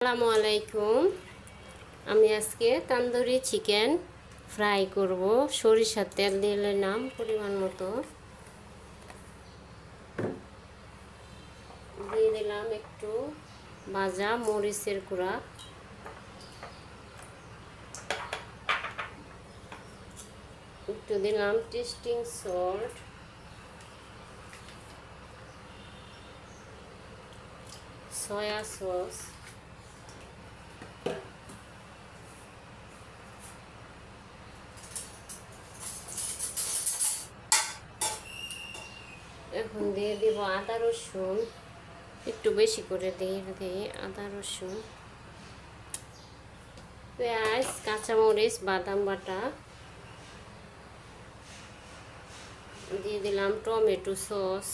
আসসালামু আলাইকুম। আমি আজকে তান্দুরি চিকেন ফ্রাই করব। সরিষার তেল দিলে নাম, পরিমাণ মতো। দিয়ে দিলাম একটু ভাজা মরিচের কুড়া একটু দিলাম টেস্টিং সল্ট। Soya sauce. এখন দিয়ে দিব আদা রসুন। একটু বেশি করে দিয়ে দিই আদা রসুন। পেঁয়াজ, কাঁচামরিচ, বাদাম বাটা। দিয়ে দিলাম টমেটো সস।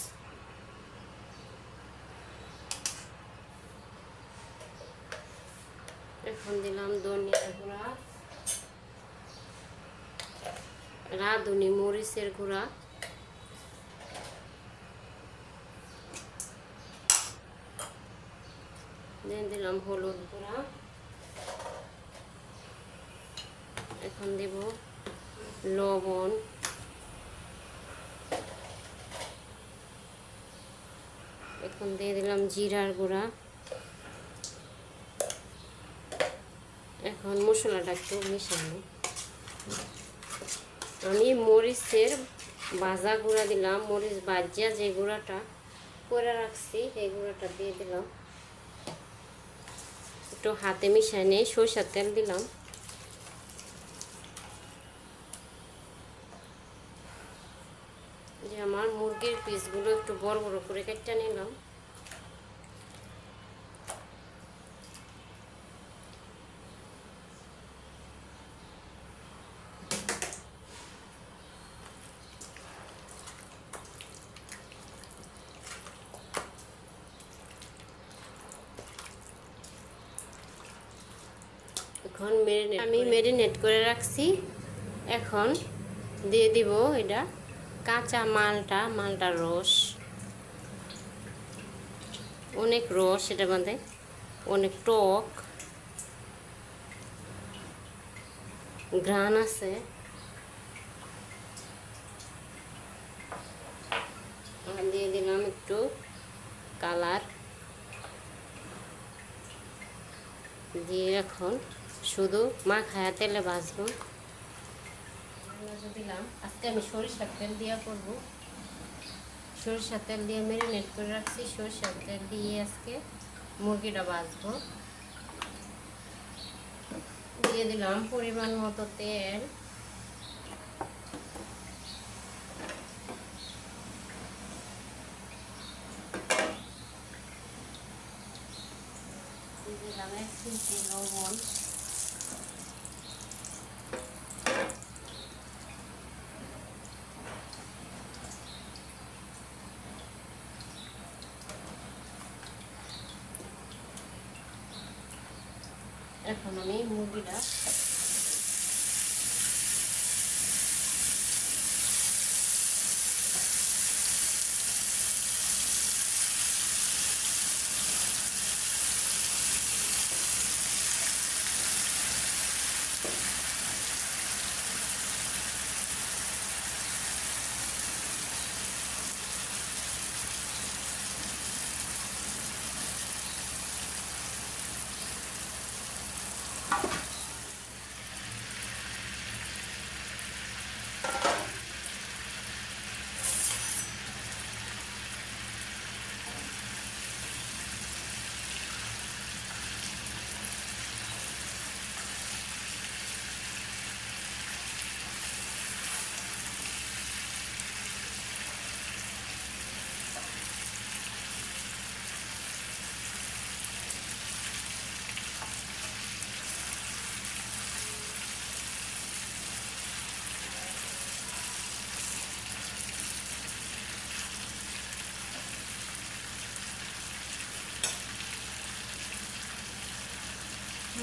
এখন দিলাম ধনিয়া গুঁড়া। রাঁধুনি মরিচের গুঁড়া। দিয়ে দিলাম হলুদ গুঁড়া। এখন দেব লবণ। এখন দিয়ে দিলাম জিরার গুঁড়া। এখন মশলাটা একটু মিশানো আমি মরিচের ভাজা গুঁড়া দিলাম, মরিচ ভাজিয়া যে গুঁড়াটা করে রাখছি, সেই গুঁড়াটা দিয়ে দিলাম। একটু হাতে মিশাই নিয়ে সরষের তেল দিলাম। যে আমার মুরগির পিসগুলো একটু বড় বড় করে কেটে নিলাম। এখন মেরিনেট আমি মেরিনেট করে রাখছি। এখন দিয়ে দিব এটা কাঁচা মালটা মালটার রস। অনেক রস এটার মধ্যে, অনেক টক। ঘ্রাণ আছে। দিয়ে দিলাম একটু কালার। দিয়ে এখন শুধু মা খায়া তেলে ভাজবো। দিলাম, আজকে আমি সরিষার তেল দিয়ে করব। সরিষার তেল দিয়ে ম্যারিনেট করে রাখছি। সরিষার তেল দিয়ে আজকে মুরগিটা ভাজবো। দিয়ে দিলাম পরিমাণ মতো তেল। দিলাম এক লবণ। এখন আমি মুরগিটা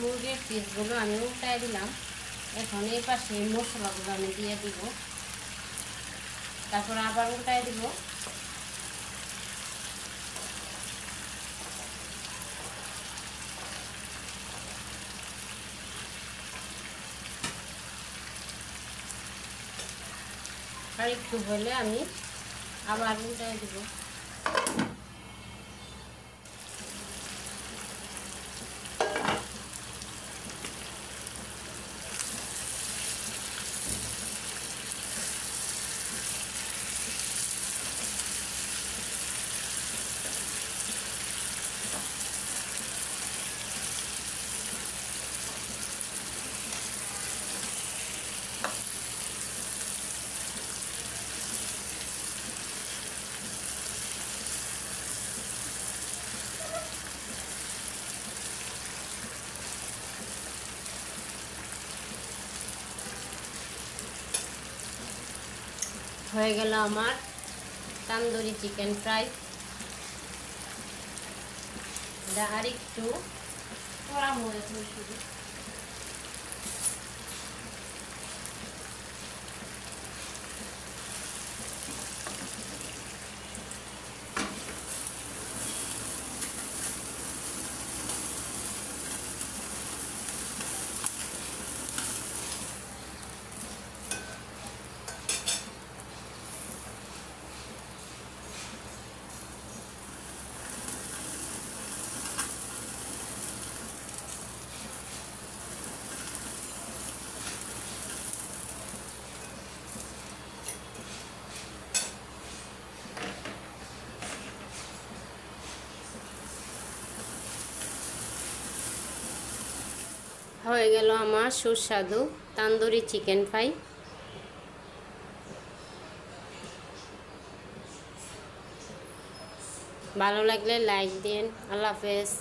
মুরগির পিসগুলো আমি উল্টাই দিলাম। এখন এই পাশে মশলাগুলো আমি দিয়ে দিব। তারপর আবার উল্টাই দিব। আর একটু হলে আমি আবার উল্টাই দিব। হয়ে গেল আমার তান্দুরি চিকেন ফ্রাই আর একটু কড়া মরে শুধু হয়ে গেল আমার সুস্বাদু তান্দুরি চিকেন ফ্রাই। ভালো লাগলে লাইক দিন। আল্লাহ হাফেজ।